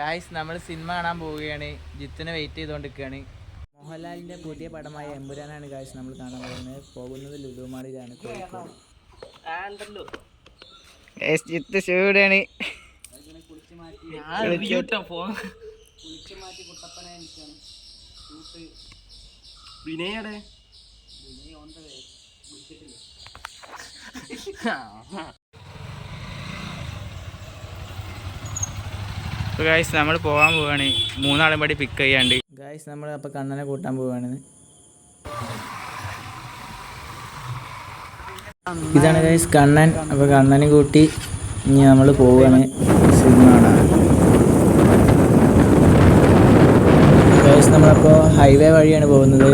Guys നമ്മൾ cinema കാണാൻ പോവുകയാണ്. ജിത്തിനെ വെയിറ്റ് ചെയ്തുകൊണ്ടിരിക്കുകയാണ് മോഹൻലാലിന്റെ പുതിയ പടമായ എമ്പുരാനാണ് ഗായ്സ് നമ്മൾ കാണാൻ പോകുന്നത്. പോകുന്നത് ലുലുമാളിലാണ് ജിത്ത് ഷൂടാണ് വിനയുടെ? അപ്പോൾ ഗായ്സ് നമ്മൾ പോകാൻ പോവാണ്. മൂന്നാളും പടി പിക്ക് ചെയ്യാണ്ട്. ഗായ്സ് നമ്മൾ അപ്പോൾ കണ്ണനെ കൂട്ടാൻ പോവാണ്. ഇതാണ് ഗായ്സ് കണ്ണൻ. അപ്പോൾ കണ്ണനെ കൂട്ടി ഇനി നമ്മൾ പോവാണ്. സിനിമ കാണാൻ ഗായ്സ് നമ്മളപ്പോൾ ഹൈവേ വഴിയാണ് പോകുന്നത്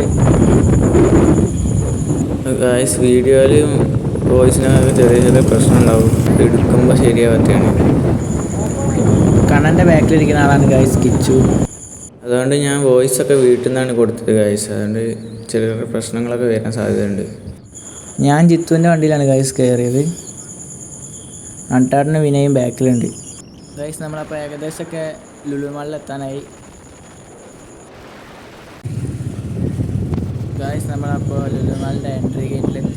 ഗായ്സ് വീഡിയോയിലും വോയിസിനൊക്കെ ചെറിയ ചെറിയ പ്രശ്നം ഉണ്ടാവും എടുക്കുമ്പോൾ ശരിയാവത്തെയാണ് കണ്ണന്റെ ബാക്കിലിരിക്കുന്ന ആളാണ് ഗായ്സ് കിച്ചു. അതുകൊണ്ട് ഞാൻ വോയിസ് ഒക്കെ വീട്ടിൽ നിന്നാണ് കൊടുത്തത് ഗായ്സ് അതുകൊണ്ട് ചെറിയ ചെറിയ പ്രശ്നങ്ങളൊക്കെ വരാൻ സാധ്യതയുണ്ട്. ഞാൻ ജിത്തുവിന്റെ വണ്ടിയിലാണ് ഗായ്സ് കയറിയത്. അൺടാടിന് വിനയും ബാക്കിലുണ്ട്. ഗായ്സ് നമ്മളപ്പോൾ ഏകദേശമൊക്കെ ലുലുമാളിൽ എത്താനായി ഗായ്സ് നമ്മളപ്പോൾ ലുലുമാളിന്റെ എൻട്രി ഗേറ്റിലെത്തി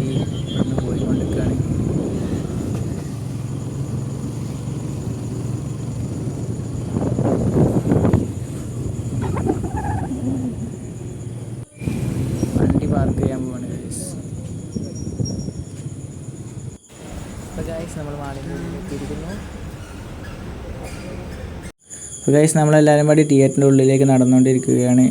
ഗൈസ് നമ്മൾ അപ്പോൾ ഗൈസ് നമ്മളെല്ലാവരും കൂടി തിയേറ്ററിന്റെ ഉള്ളിലേക്ക് നടന്നുകൊണ്ടിരിക്കുകയാണ്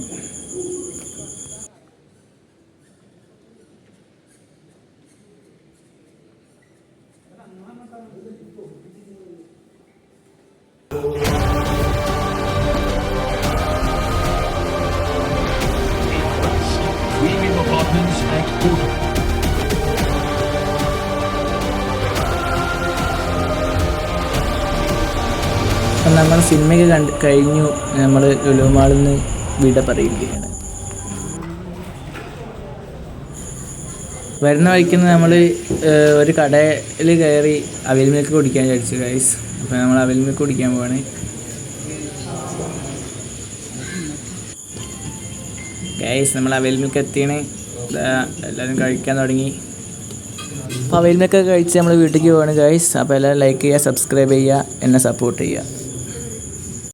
at quarter. അപ്പം നമ്മൾ സിനിമയൊക്കെ കണ്ട് കഴിഞ്ഞു. നമ്മൾ ലുലുമാളിൽ നിന്ന് വിട പറയുകയാണ് വരുന്ന വഴിക്കുന്ന നമ്മൾ ഒരു കടയിൽ കയറി അവിൽ മിൽക്ക് കുടിക്കാൻ വിചാരിച്ചു ഗൈസ് അപ്പോൾ നമ്മൾ അവിൽ മിൽക്ക് കുടിക്കാൻ പോവാണ്. ഗൈസ് നമ്മൾ അവിൽ മിൽക്ക് എത്തിയാണ്. എല്ലാവരും കഴിക്കാൻ തുടങ്ങി. അപ്പോൾ അവിൽ മിൽക്കൊക്കെ കഴിച്ച് നമ്മൾ വീട്ടിലേക്ക് പോവാണ് ഗൈസ് അപ്പോൾ എല്ലാവരും ലൈക്ക് ചെയ്യുക സബ്സ്ക്രൈബ് ചെയ്യുക എന്നെ സപ്പോർട്ട് ചെയ്യുക.